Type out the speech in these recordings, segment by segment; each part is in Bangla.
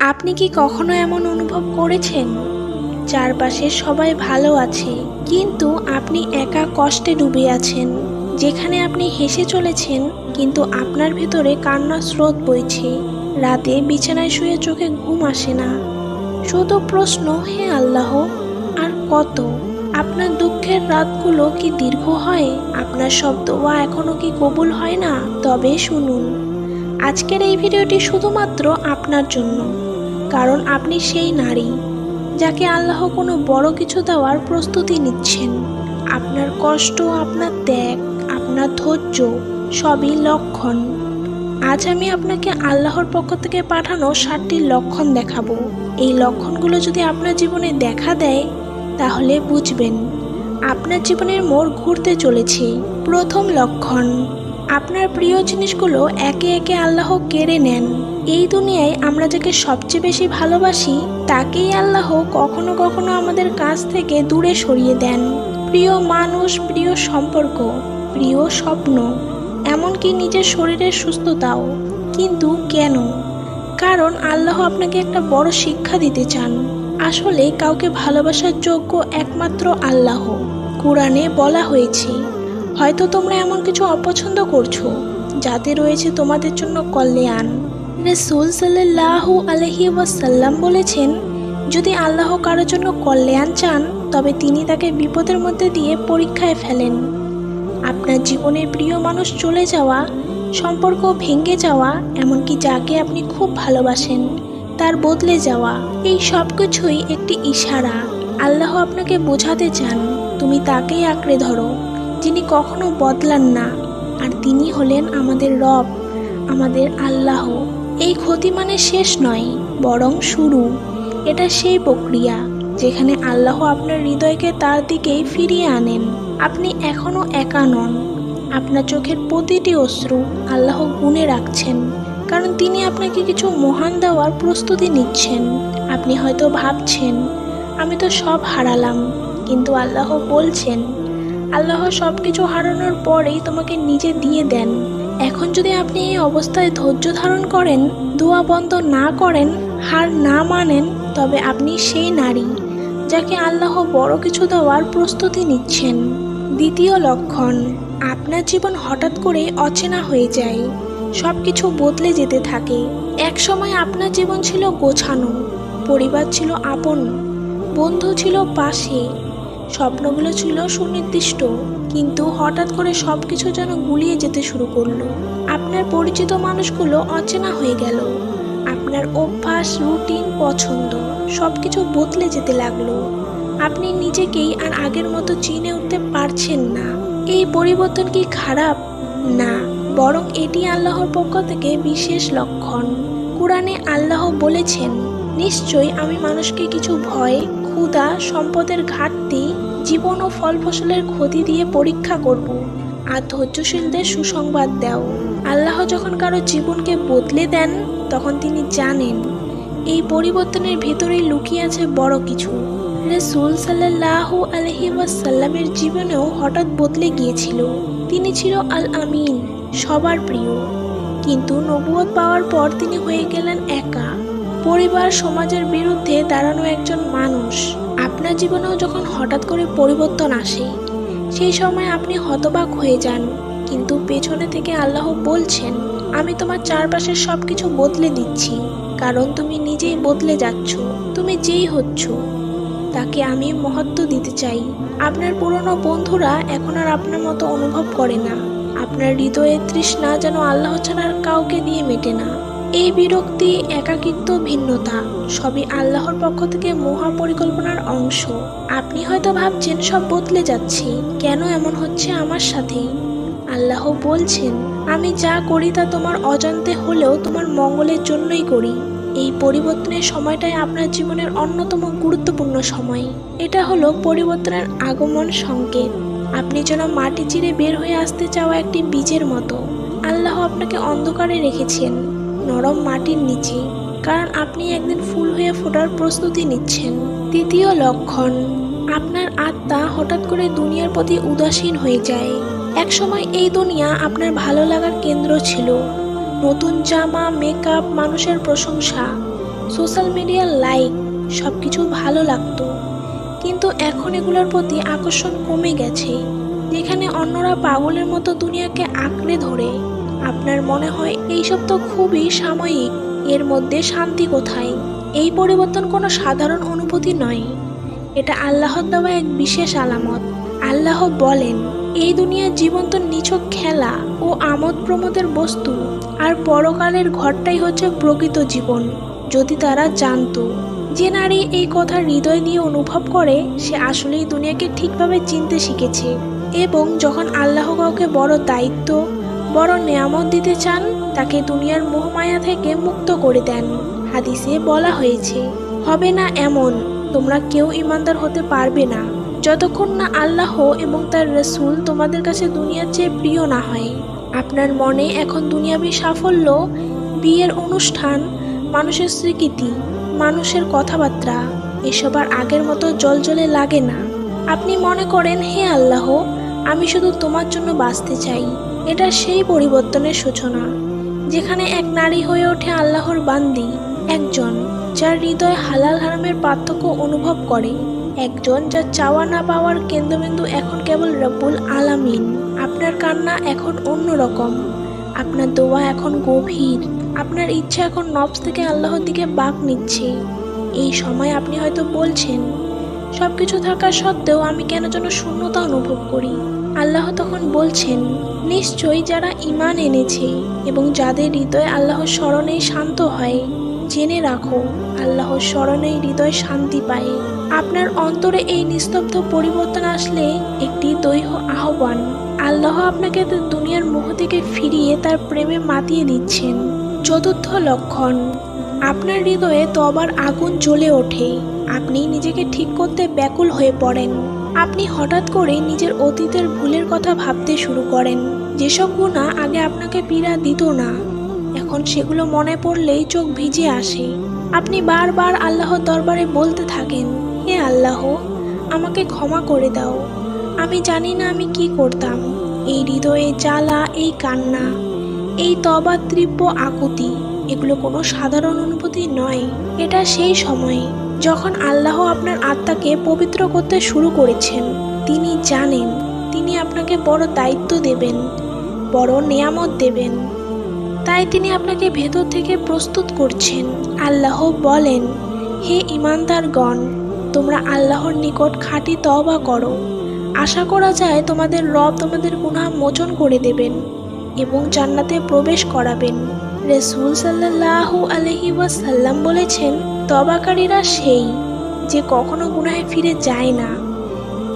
আপনি কি কখনো এমন অনুভব করেছেন? চারপাশে সবাই ভালো আছে, কিন্তু আপনি একা কষ্টে ডুবে আছেন। যেখানে আপনি হেসে চলেছেন, কিন্তু আপনার ভেতরে কান্নার স্রোত বইছে। রাতে বিছানায় শুয়ে চোখে ঘুম আসে না। শুধু প্রশ্ন, হে আল্লাহ, আর কত? আপনার দুঃখের রাতগুলো কি দীর্ঘ হয়? আপনার সব দোয়া এখনও কি কবুল হয় না? তবে শুনুন, আজকের এই ভিডিওটি শুধুমাত্র আপনার জন্য। কারণ আপনি সেই নারী যাকে আল্লাহ কোনো বড় কিছু দেওয়ার প্রস্তুতি নিচ্ছেন। আপনার কষ্ট, আপনার ত্যাগ, আপনার ধৈর্য সবই লক্ষণ। আজ আমি আপনাকে আল্লাহর পক্ষ থেকে পাঠানো সাতটি লক্ষণ দেখাবো। এই লক্ষণগুলো যদি আপনার জীবনে দেখা দেয়, তাহলে বুঝবেন, আপনার জীবনের মোড় ঘুরতে চলেছে। প্রথম লক্ষণ, আপনার প্রিয় জিনিসগুলো একে একে আল্লাহ কেড়ে নেন। এই দুনিয়ায় আমরা যাকে সবচেয়ে বেশি ভালোবাসি, তাকেই আল্লাহ কখনো কখনো আমাদের কাছ থেকে দূরে সরিয়ে দেন। প্রিয় মানুষ, প্রিয় সম্পর্ক, প্রিয় স্বপ্ন, এমনকি নিজের শরীরের সুস্থতাও। কিন্তু কেন? কারণ আল্লাহ আপনাকে একটা বড় শিক্ষা দিতে চান। আসলে কাউকে ভালোবাসার যোগ্য একমাত্র আল্লাহ। কোরআনে বলা হয়েছে, হয়তো তোমরা এমন কিছু অপছন্দ করছ, যাতে রয়েছে তোমাদের জন্য কল্যাণ। রসুল সাল্লাহু আলহি ওয়াসাল্লাম বলেছেন, যদি আল্লাহ কারোর জন্য কল্যাণ চান, তবে তিনি তাকে বিপদের মধ্যে দিয়ে পরীক্ষায় ফেলেন। আপনার জীবনের প্রিয় মানুষ চলে যাওয়া, সম্পর্ক ভেঙে যাওয়া, এমনকি যাকে আপনি খুব ভালোবাসেন, তার বদলে যাওয়া, এই সব কিছুই একটি ইশারা। আল্লাহ আপনাকে বোঝাতে চান, তুমি তাকেই আঁকড়ে ধরো, যিনি কখনো বদলান না। আর তিনি হলেন আমাদের রব, আমাদের আল্লাহ। এই ক্ষতি মানে শেষ নয়, বরং শুরু। এটা সেই প্রক্রিয়া যেখানে আল্লাহ আপনার হৃদয়কে তার দিকেই ফিরিয়ে আনেন। আপনি এখনও একা নন। আপনার চোখের প্রতিটি অশ্রু আল্লাহ গুনে রাখছেন, কারণ তিনি আপনাকে কিছু মহান দেওয়ার প্রস্তুতি নিচ্ছেন। আপনি হয়তো ভাবছেন, আমি তো সব হারালাম। কিন্তু আল্লাহ বলছেন, আল্লাহ সব কিছু হারানোর পরেই তোমাকে নিজে দিয়ে দেন। এখন যদি আপনি এই অবস্থায় ধৈর্য ধারণ করেন, দোয়া বন্ধ না করেন, হার না মানেন, তবে আপনি সেই নারী যাকে আল্লাহ বড় কিছু দেওয়ার প্রস্তুতি নিচ্ছেন। দ্বিতীয় লক্ষণ, আপনার জীবন হঠাৎ করে অচেনা হয়ে যায় সব কিছু বদলে যেতে থাকে। এক সময় আপনার জীবন ছিল গোছানো, পরিবার ছিল আপন, বন্ধু ছিল পাশে স্বপ্নগুলো ছিল সুনির্দিষ্ট, কিন্তু হঠাৎ করে সব কিছু যেন গুলিয়ে যেতে শুরু করল। আপনার পরিচিত মানুষগুলো অচেনা হয়ে গেল। আপনার অভ্যাস, রুটিন, পছন্দ সব কিছু বদলে যেতে লাগল। আপনি নিজেকেই আর আগের মতো চিনে উঠতে পারছেন না। এই পরিবর্তন কি খারাপ? না, বরং এটি আল্লাহর পক্ষ থেকে বিশেষ লক্ষণ। কোরআনে আল্লাহ বলেছেন, নিশ্চয়ই আমি মানুষকে কিছু ভয়, ক্ষুধা, সম্পদের ঘাটতি জীবন ও ফল ফসলের ক্ষতি দিয়ে পরীক্ষা করব। আর ধৈর্যশীলদের সুসংবাদ দাও। আল্লাহ যখন কারও জীবনকে বদলে দেন, তখন তিনি জানেন, এই পরিবর্তনের ভেতরেই লুকিয়ে আছে বড় কিছু। রসুল সাল্লাহ আলহি ওয়াসাল্লামের জীবনেও হঠাৎ বদলে গিয়েছিল। তিনি ছিল আল আমিন সবার প্রিয়। কিন্তু নবুয়ত পাওয়ার পর তিনি হয়ে গেলেন একা। পরিবার, সমাজের বিরুদ্ধে দাঁড়ানো একজন মানুষ। আপনার জীবনেও যখন হঠাৎ করে পরিবর্তন আসে, সেই সময় আপনি হতবাক হয়ে যান। কিন্তু পেছনে থেকে আল্লাহ বলছেন, আমি তোমার চারপাশের সব কিছু বদলে দিচ্ছি। কারণ তুমি নিজেই বদলে যাচ্ছ। তুমি যেই হচ্ছ, তাকে আমি মহত্ব দিতে চাই। আপনার পুরনো বন্ধুরা এখন আর আপনার মতো অনুভব করে না। আপনার হৃদয়ের তৃষ্ণা যেন আল্লাহ ছাড়ার কাউকে দিয়ে মেটে না। এই বিরক্তি, একাকিত্ব, ভিন্নতা সবই আল্লাহর পক্ষ থেকে মহা পরিকল্পনার অংশ। আপনি হয়তো ভাবছেন, সব বদলে যাচ্ছে। কেন এমন হচ্ছে আমার সাথে? আল্লাহ বলছেন, আমি যা করি তা তোমার অজান্তে হলেও তোমার মঙ্গলের জন্যই করি। এই পরিবর্তনের সময়টাই আপনার জীবনের অন্যতম গুরুত্বপূর্ণ সময়। এটা হলো পরিবর্তনের আগমন সংকেত। আপনি যেন মাটি চিরে বের হয়ে আসতে চাওয়া একটি বীজের মতো। আল্লাহ আপনাকে অন্ধকারে রেখেছেন। নরম মাটির নিচে, কারণ আপনি একদিন ফুল হয়ে ফোটার প্রস্তুতি নিচ্ছেন। তৃতীয় লক্ষণ, আপনার আত্মা হঠাৎ করে দুনিয়ার প্রতি উদাসীন হয়ে যায়। একসময় এই দুনিয়া আপনার ভালো লাগার কেন্দ্র ছিল। নতুন জামা মেকআপ মানুষের প্রশংসা সোশ্যাল মিডিয়ার লাইক সব কিছু ভালো লাগতো। কিন্তু এখন এগুলোর প্রতি আকর্ষণ কমে গেছে, যেখানে অন্যরা পাগলের মতো দুনিয়াকে আঁকড়ে ধরে। আপনার মনে হয় এইসব তো খুবই সাময়িক। এর মধ্যে শান্তি কোথায়? এই পরিবর্তন কোনো সাধারণ অনুভূতি নয়। এটা আল্লাহর দেওয়া এক বিশেষ আলামত। আল্লাহ বলেন, এই দুনিয়ার জীবন তো নিছক খেলা ও আমোদ প্রমোদের বস্তু, আর পরকালের ঘরটাই হচ্ছে প্রকৃত জীবন, যদি তারা জানতো। যে নারী এই কথা হৃদয় দিয়ে অনুভব করে, সে আসলেই দুনিয়াকে ঠিকভাবে চিনতে শিখেছে। এবং যখন আল্লাহ কাউকে বড় দায়িত্ব বড় নেয়ামত দিতে চান, তাকে দুনিয়ার মোহমায়া থেকে মুক্ত করে দেন। হাদিসে বলা হয়েছে, হবে না এমন, তোমরা কেউ ইমানদার হতে পারবে না। যতক্ষণ না আল্লাহ এবং তার রসুল তোমাদের কাছে দুনিয়ার চেয়ে প্রিয় না হয়। আপনার মনে এখন দুনিয়াবী সাফল্য, বিয়ের অনুষ্ঠান, মানুষের স্বীকৃতি, মানুষের কথাবার্তা, এসব আর আগের মতো জলজলে লাগে না। আপনি মনে করেন, হে আল্লাহ, আমি শুধু তোমার জন্য বাঁচতে চাই। এটা সেই পরিবর্তনের সূচনা, যেখানে এক নারী হয়ে ওঠে আল্লাহর বান্দি, একজন যার হৃদয় হালাল হারামের পার্থক্য অনুভব করে, একজন যার চাওয়া না পাওয়ার কেন্দ্রবিন্দু এখন কেবল রব্বুল আলামিন। আপনার কান্না এখন অন্যরকম, আপনার দোয়া এখন গভীর, আপনার ইচ্ছা এখন নবস থেকে আল্লাহর দিকে বাঁক নিচ্ছে। এই সময় আপনি হয়তো বলছেন সব কিছু থাকা সত্ত্বেও আমি কেন যেন শূন্যতা অনুভব করি? আল্লাহ তখন বলছেন, নিশ্চয়ই যারা ইমান এনেছে এবং যাদের হৃদয় আল্লাহর স্মরণে শান্ত হয়, জেনে রাখো, আল্লাহর স্মরণে হৃদয় শান্তি পায়। আপনার অন্তরে এই নিস্তব্ধ পরিবর্তন আসলে একটি দৈহ আহ্বান। আল্লাহ আপনাকে দুনিয়ার মোহ থেকে ফিরিয়ে তার প্রেমে মাতিয়ে দিচ্ছেন। চতুর্থ লক্ষণ, আপনার হৃদয়ে তবার আগুন জ্বলে ওঠে। আপনি নিজেকে ঠিক করতে ব্যাকুল হয়ে পড়েন। আপনি হঠাৎ করে নিজের অতীতের ভুলের কথা ভাবতে শুরু করেন। যেসব গুণা আগে আপনাকে পীড়া দিত না, এখন সেগুলো মনে পড়লেই চোখ ভিজে আসে। আপনি বারবার আল্লাহর দরবারে বলতে থাকেন, হে আল্লাহ, আমাকে ক্ষমা করে দাও। আমি জানি না আমি কি করতাম। এই হৃদয়ে জ্বালা, এই কান্না, এই তবা তীব্র আকুতি, এগুলো কোনো সাধারণ অনুভূতি নয়। এটা সেই সময়। যখন আল্লাহ আপনার আত্মাকে পবিত্র করতে শুরু করেছেন, তিনি জানেন, তিনি আপনাকে বড় দায়িত্ব দেবেন, বড় নেয়ামত দেবেন। তাই তিনি আপনাকে ভেতর থেকে প্রস্তুত করছেন। আল্লাহ বলেন, হে ইমানদারগণ তোমরা আল্লাহর নিকট খাঁটি তওবা করো। আশা করা যায় তোমাদের রব তোমাদের গুনাহ মোচন করে দেবেন এবং জান্নাতে প্রবেশ করাবেন। রসুল সাল্লাহ আলহি ওয়াসাল্লাম বলেছেন তবাকারীরা সেই যে কখনো গুনাহে ফিরে যায় না।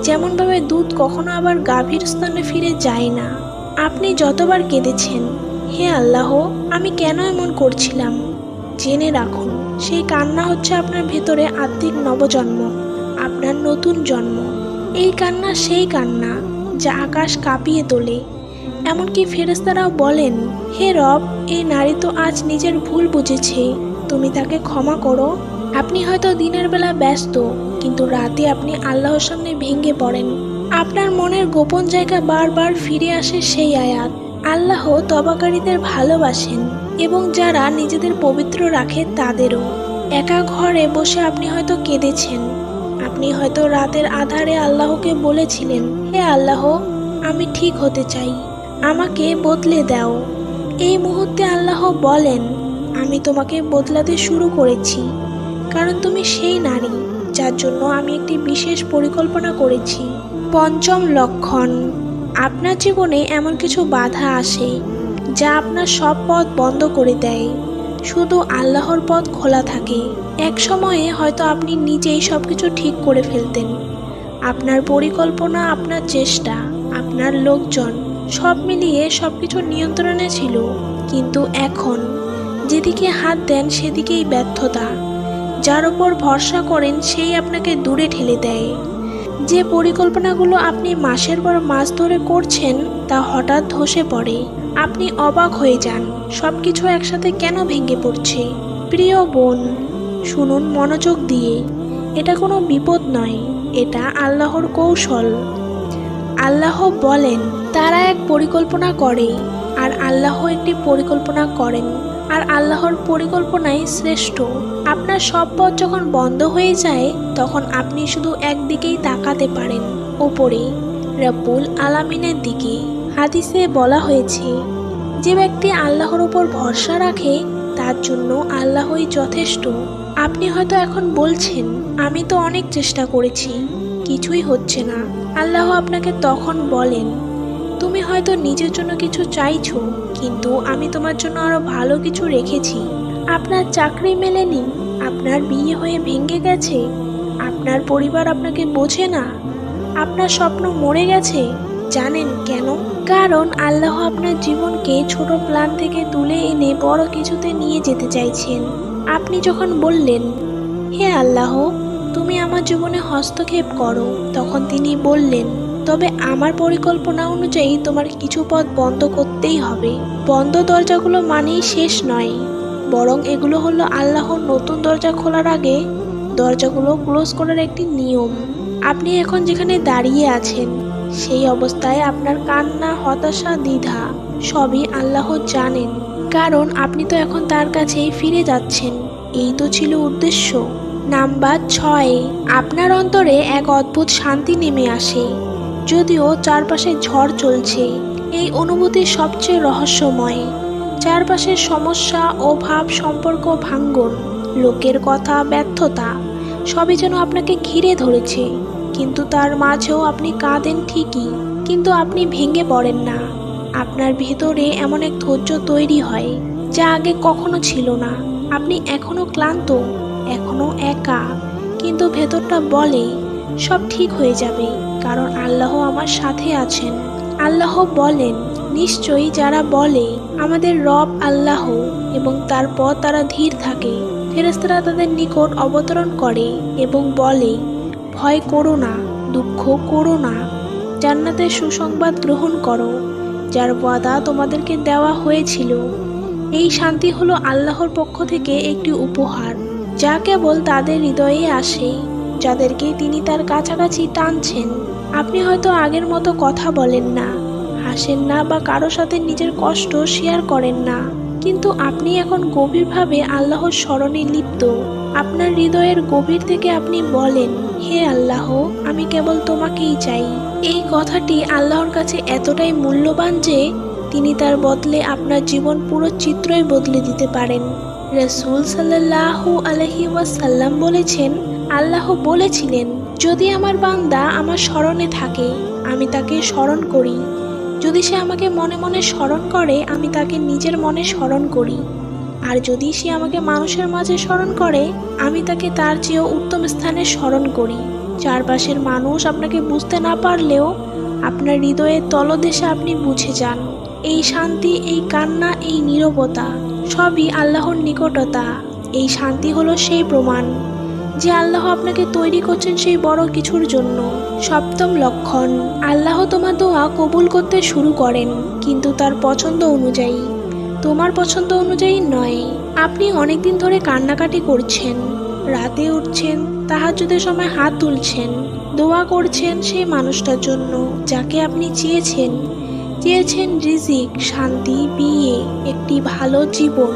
যেমনভাবে দুধ কখনো আবার গাভীর স্থানে ফিরে যায় না। আপনি যতবার কেঁদেছেন, হে আল্লাহ, আমি কেন এমন করছিলাম? জেনে রাখুন, সেই কান্না হচ্ছে আপনার ভেতরে আত্মিক নবজন্ম, আপনার নতুন জন্ম। এই কান্না সেই কান্না যা আকাশ কাঁপিয়ে তোলে। এমনকি ফেরেস্তারাও বলেন, হে রব, এই নারী তো আজ নিজের ভুল বুঝেছে। তুমি তাকে ক্ষমা করো। আপনি হয়তো দিনের বেলা ব্যস্ত, কিন্তু রাতে আপনি আল্লাহর সামনে ভেঙে পড়েন। আপনার মনের গোপন জায়গা বারবার ফিরে আসে সেই আয়াত। আল্লাহ তবাকারীদের ভালোবাসেন এবং যারা নিজেদের পবিত্র রাখে তাদেরও। একা ঘরে বসে আপনি হয়তো কেঁদেছেন। আপনি হয়তো রাতের আধারে আল্লাহকে বলেছিলেন, হে আল্লাহ, আমি ঠিক হতে চাই। আমাকে বদলে দাও। এই মুহূর্তে আল্লাহ বলেন আমি তোমাকে বদলাতে শুরু করেছি। কারণ তুমি সেই নারী, যার জন্য আমি একটি বিশেষ পরিকল্পনা করেছি। পঞ্চম লক্ষণ, আপনার জীবনে এমন কিছু বাধা আসে, যা আপনার সব পথ বন্ধ করে দেয়। শুধু আল্লাহর পথ খোলা থাকে। এক সময়ে হয়তো আপনি নিজেই সব কিছু ঠিক করে ফেলতেন। আপনার পরিকল্পনা, আপনার চেষ্টা, আপনার লোকজন সব মিলিয়ে সব কিছু নিয়ন্ত্রণে ছিল। কিন্তু এখন যেদিকে হাত দেন সেদিকেই ব্যর্থতা। যার ওপর ভরসা করেন, সেই আপনাকে দূরে ঠেলে দেয়। যে পরিকল্পনাগুলো আপনি মাসের পর মাস ধরে করছেন, তা হঠাৎ ধসে পড়ে। আপনি অবাক হয়ে যান সব কিছু একসাথে কেন ভেঙে পড়ছে? প্রিয় বোন, শুনুন মনোযোগ দিয়ে। এটা কোনো বিপদ নয়, এটা আল্লাহর কৌশল। আল্লাহ বলেন, তারা এক পরিকল্পনা করে, আর আল্লাহ একটি পরিকল্পনা করেন। আর আল্লাহর পরিকল্পনাই শ্রেষ্ঠ। আপনার সব পথ যখন বন্ধ হয়ে যায়, তখন আপনি শুধু একদিকেই তাকাতে পারেন, ওপরে। রাব্বুল আলামিনের দিকে। হাদিসে বলা হয়েছে, যে ব্যক্তি আল্লাহর উপর ভরসা রাখে, তার জন্য আল্লাহই যথেষ্ট। আপনি হয়তো এখন বলছেন, আমি তো অনেক চেষ্টা করেছি, কিছুই হচ্ছে না। আল্লাহ আপনাকে তখন বলেন তুমি হয়তো নিজের জন্য কিছু চাইছো, কিন্তু আমি তোমার জন্য আরও ভালো কিছু রেখেছি। আপনার চাকরি মেলেনি, আপনার বিয়ে হয়ে ভেঙে গেছে, আপনার পরিবার আপনাকে বোঝে না, আপনার স্বপ্ন মরে গেছে, জানেন কেন? কারণ আল্লাহ আপনার জীবনকে ছোট প্ল্যান থেকে তুলে এনে বড় কিছুতে নিয়ে যেতে চাইছেন। আপনি যখন বললেন, হে আল্লাহ, তুমি আমার জীবনে হস্তক্ষেপ করো, তখন তিনি বললেন তবে আমার পরিকল্পনা অনুযায়ী তোমার কিছু পথ বন্ধ করতেই হবে। বন্ধ দরজাগুলো মানেই শেষ নয়। বরং এগুলো হলো আল্লাহর নতুন দরজা খোলার আগে দরজাগুলো ক্লোজ করার একটি নিয়ম। আপনি এখন যেখানে দাঁড়িয়ে আছেন, সেই অবস্থায় আপনার কান্না, হতাশা, দ্বিধা সবই আল্লাহ জানেন। কারণ আপনি তো এখন তার কাছেই ফিরে যাচ্ছেন। এই তো ছিল উদ্দেশ্য। নাম্বার ছয়, আপনার অন্তরে এক অদ্ভুত শান্তি নেমে আসে। যদিও চারপাশে ঝড় চলছে, এই অনুভূতি সবচেয়ে রহস্যময়। চারপাশের সমস্যা অভাব সম্পর্ক ভাঙ্গন, লোকের কথা ব্যর্থতা, সবই যেন আপনাকে ঘিরে ধরেছে। কিন্তু তার মাঝেও আপনি কাঁদেন ঠিকই, কিন্তু আপনি ভেঙে পড়েন না। আপনার ভেতরে এমন এক ধৈর্য তৈরি হয়, যা আগে কখনো ছিল না। আপনি এখনও ক্লান্ত, এখনও একা, কিন্তু ভেতরটা বলে, সব ঠিক হয়ে যাবে। কারণ আল্লাহ আমার সাথে আছেন। আল্লাহ বলেন, নিশ্চয়ই যারা বলে, আমাদের রব আল্লাহ এবং তার তারপর তারা ধীর থাকে। ফেরেস্তারা তাদের নিকট অবতরণ করে এবং বলে, ভয় করো না, দুঃখ করো না। জান্নাতের সুসংবাদ গ্রহণ করো, যার ওয়াদা তোমাদেরকে দেওয়া হয়েছিল। এই শান্তি হলো আল্লাহর পক্ষ থেকে একটি উপহার, যা কেবল তাদের হৃদয়ে আসে, যাদেরকে তিনি তার কাছাকাছি টানছেন। আপনি হয়তো আগের মতো কথা বলেন না, হাসেন না বা কারও সাথে নিজের কষ্ট শেয়ার করেন না। কিন্তু আপনি এখন গভীরভাবে আল্লাহর স্মরণে লিপ্ত। আপনার হৃদয়ের গভীর থেকে আপনি বলেন, হে আল্লাহ, আমি কেবল তোমাকেই চাই। এই কথাটি আল্লাহর কাছে এতটাই মূল্যবান যে, তিনি তার বদলে আপনার জীবন পুরো চিত্রই বদলে দিতে পারেন। রসুল সাল্লাহু আলহি ওয়াসাল্লাম বলেছেন, আল্লাহ বলেছিলেন যদি আমার বান্দা আমার স্মরণে থাকে, আমি তাকে স্মরণ করি। যদি সে আমাকে মনে মনে স্মরণ করে, আমি তাকে নিজের মনে স্মরণ করি। আর যদি সে আমাকে মানুষের মাঝে স্মরণ করে, আমি তাকে তার চেয়েও উত্তম স্থানে স্মরণ করি। চারপাশের মানুষ আপনাকে বুঝতে না পারলেও, আপনার হৃদয়ের তলদেশে আপনি বুঝে যান। এই শান্তি, এই কান্না, এই নীরবতা, সবই আল্লাহর নিকটতা। এই শান্তি হলো সেই প্রমাণ। যে আল্লাহ আপনাকে তৈরি করছেন সেই বড় কিছুর জন্য। সপ্তম লক্ষণ, আল্লাহ তোমার দোয়া কবুল করতে শুরু করেন, কিন্তু তার পছন্দ অনুযায়ী। তোমার পছন্দ অনুযায়ী নয়, আপনি অনেকদিন ধরে কান্নাকাটি করছেন, রাতে উঠছেন, তাহাজ্জুদের সময় হাত তুলছেন, দোয়া করছেন সেই মানুষটার জন্য, যাকে আপনি চেয়েছেন। চেয়েছেন রিজিক, শান্তি, বিয়ে, একটি ভালো জীবন।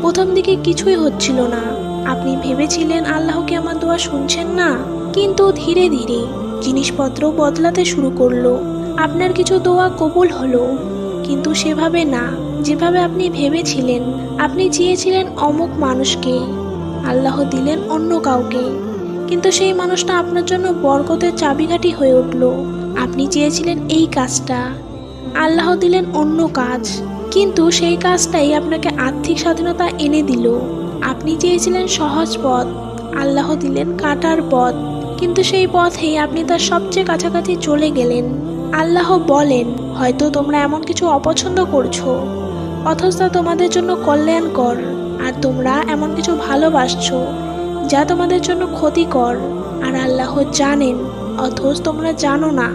প্রথম দিকে কিছুই হচ্ছিল না আপনি ভেবেছিলেন আল্লাহকে আমার দোয়া শুনছেন না? কিন্তু ধীরে ধীরে জিনিসপত্র বদলাতে শুরু করল। আপনার কিছু দোয়া কবুল হলো। কিন্তু সেভাবে না, যেভাবে আপনি ভেবেছিলেন, আপনি চেয়েছিলেন অমুক মানুষকে। আল্লাহ দিলেন অন্য কাউকে। কিন্তু সেই মানুষটা আপনার জন্য বরকতের চাবিকাঠি হয়ে উঠল। আপনি চেয়েছিলেন এই কাজটা। আল্লাহ দিলেন অন্য কাজ। কিন্তু সেই কাজটাই আপনাকে আর্থিক স্বাধীনতা এনে দিল। আপনি চেয়েছিলেন সহজ পথ, আল্লাহ দিলেন কাটার পথ, কিন্তু সেই পথেই আপনি তার সবচেয়ে কাছাকাছি চলে গেলেন। আল্লাহ বলেন, হয়তো তোমরা এমন কিছু অপছন্দ করছ, অথচ তা তোমাদের জন্য কল্যাণকর, আর তোমরা এমন কিছু ভালোবাসছো, যা তোমাদের জন্য ক্ষতিকর। আর আল্লাহ জানেন, অথচ তোমরা জানো না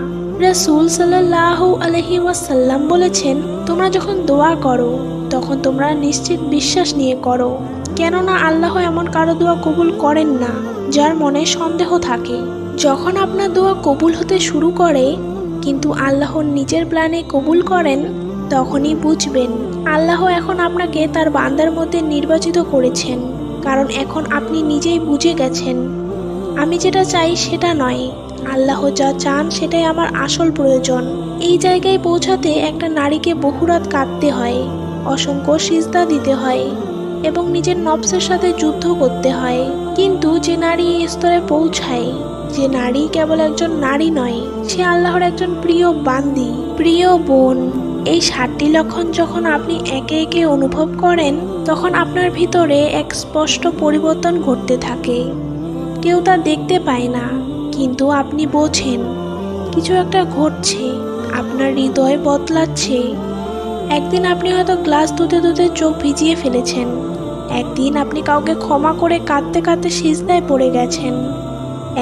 রাসূল সাল্লাল্লাহু আলহি ওয়াসাল্লাম বলেছেন, তোমরা যখন দোয়া করো, তখন তোমরা নিশ্চিত বিশ্বাস নিয়ে করো। কেননা আল্লাহ এমন কারও দোয়া কবুল করেন না, যার মনে সন্দেহ থাকে। যখন আপনার দোয়া কবুল হতে শুরু করে, কিন্তু আল্লাহর নিজের প্ল্যানে কবুল করেন, তখনই বুঝবেন, আল্লাহ এখন আপনাকে তার বান্দার মধ্যে নির্বাচিত করেছেন, কারণ এখন আপনি নিজেই বুঝে গেছেন। আমি যেটা চাই সেটা নয় আল্লাহ যা চান সেটাই আমার আসল প্রয়োজন। এই জায়গায় পৌঁছাতে একটা নারীকে বহুরাত কাঁদতে হয়, অসংখ্য সিজদা দিতে হয় এবং নিজের নবসের সাথে যুদ্ধ করতে হয়। কিন্তু যে নারী এই স্তরে পৌঁছায়, যে নারী কেবল একজন নারী নয়, সে আল্লাহর একজন প্রিয় বান্দি, প্রিয় বোন। এই সাতটি লক্ষণ যখন আপনি একে একে অনুভব করেন, তখন আপনার ভিতরে এক স্পষ্ট পরিবর্তন ঘটতে থাকে। কেউ তা দেখতে পায় না। কিন্তু আপনি বোঝেন, কিছু একটা ঘটছে, আপনার হৃদয় বদলাচ্ছে। একদিন আপনি হয়তো গ্লাস ধুতে ধুতে চোখ ভিজিয়ে ফেলেছেন, একদিন আপনি কাউকে ক্ষমা করে কাঁদতে কাঁদতে সিজদায় পড়ে গেছেন,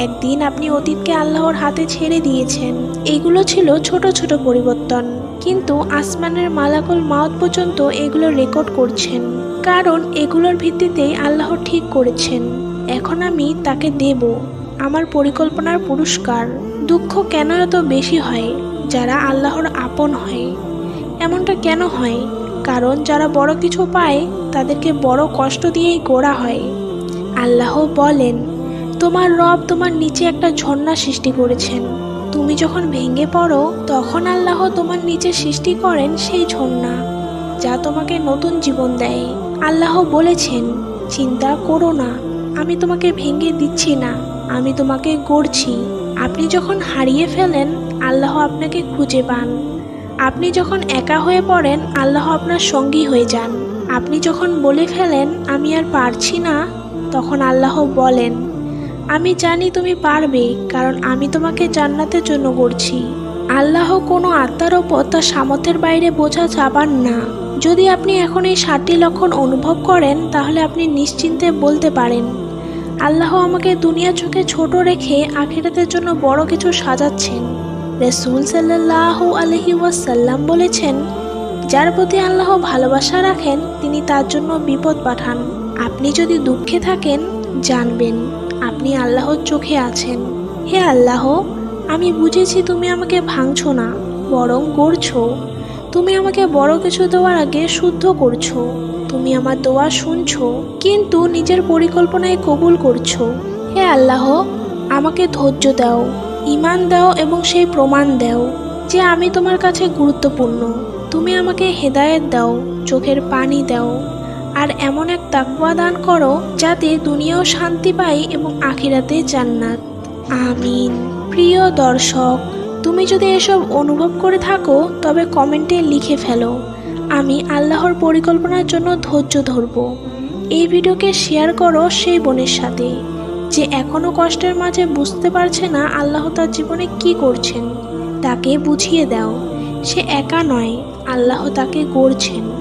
একদিন আপনি অতীতকে আল্লাহর হাতে ছেড়ে দিয়েছেন। এগুলো ছিল ছোট ছোট পরিবর্তন, কিন্তু আসমানের মালাকুল মাউত পর্যন্ত এগুলো রেকর্ড করছেন। কারণ এগুলোর ভিত্তিতেই আল্লাহ ঠিক করেছেন। এখন আমি তাকে দেব। আমার পরিকল্পনার পুরস্কার। দুঃখ কেন এত বেশি হয়? যারা আল্লাহর আপন হয়। এমনটা কেন হয়? কারণ যারা বড় কিছু পায়, তাদেরকে বড় কষ্ট দিয়েই গোড়া হয়। আল্লাহ বলেন, তোমার রব তোমার নিচে একটা ঝর্ণা সৃষ্টি করেছেন। তুমি যখন ভেঙে পড়ো, তখন আল্লাহ তোমার নিচে সৃষ্টি করেন সেই ঝর্ণা, যা তোমাকে নতুন জীবন দেয়। আল্লাহ বলেছেন, চিন্তা করো না, আমি তোমাকে ভেঙে দিচ্ছি না। আমি তোমাকে গড়ছি। আপনি যখন হারিয়ে ফেলেন, আল্লাহ আপনাকে খুঁজে পান। আপনি যখন একা হয়ে পড়েন, আল্লাহ আপনার সঙ্গী হয়ে যান। আপনি যখন বলে ফেলেন, আমি আর পারছি না, তখন আল্লাহ বলেন, আমি জানি তুমি পারবে, কারণ আমি তোমাকে জান্নাতের জন্য গড়ছি। আল্লাহ কোনো আত্মার ওপর তার সামর্থ্যের বাইরে বোঝা চাপান না। যদি আপনি এখন এই ষাটটি লক্ষণ অনুভব করেন, তাহলে আপনি নিশ্চিন্তে বলতে পারেন আল্লাহ আমাকে দুনিয়া চোখে ছোট রেখে আখিরাতের জন্য বড় কিছু সাজাচ্ছেন। রসুল সাল্লাহ আলহি ওয়াসাল্লাম বলেছেন, যার প্রতি আল্লাহ ভালোবাসা রাখেন, তিনি তার জন্য বিপদ পাঠান। আপনি যদি দুঃখে থাকেন, জানবেন, আপনি আল্লাহর চোখে আছেন। হে আল্লাহ, আমি বুঝেছি তুমি আমাকে ভাঙছো না, বরং গড়ছো। তুমি আমাকে বড় কিছু দেওয়ার আগে শুদ্ধ করছ। তুমি আমার দোয়া শুনছো, কিন্তু নিজের পরিকল্পনায় কবুল করছ। হে আল্লাহ, আমাকে ধৈর্য দাও ইমান দাও এবং সেই প্রমাণ দাও যে আমি তোমার কাছে গুরুত্বপূর্ণ। তুমি আমাকে হেদায়েত দাও, চোখের পানি দাও, আর এমন এক তাকওয়া দান করো যাতে দুনিয়াও শান্তি পাই এবং আখিরাতে জান্নাত। আমিন। প্রিয় দর্শক, তুমি যদি এসব অনুভব করে থাকো, তবে কমেন্টে লিখে ফেলো। আমি আল্লাহর পরিকল্পনার জন্য ধৈর্য ধরব। এই ভিডিওকে শেয়ার করো সেই বোনের সাথে, যে এখনও কষ্টের মাঝে বুঝতে পারছে না আল্লাহ তার জীবনে কি করছেন। তাকে বুঝিয়ে দাও, সে একা নয়, আল্লাহ তাকে গড়ছেন।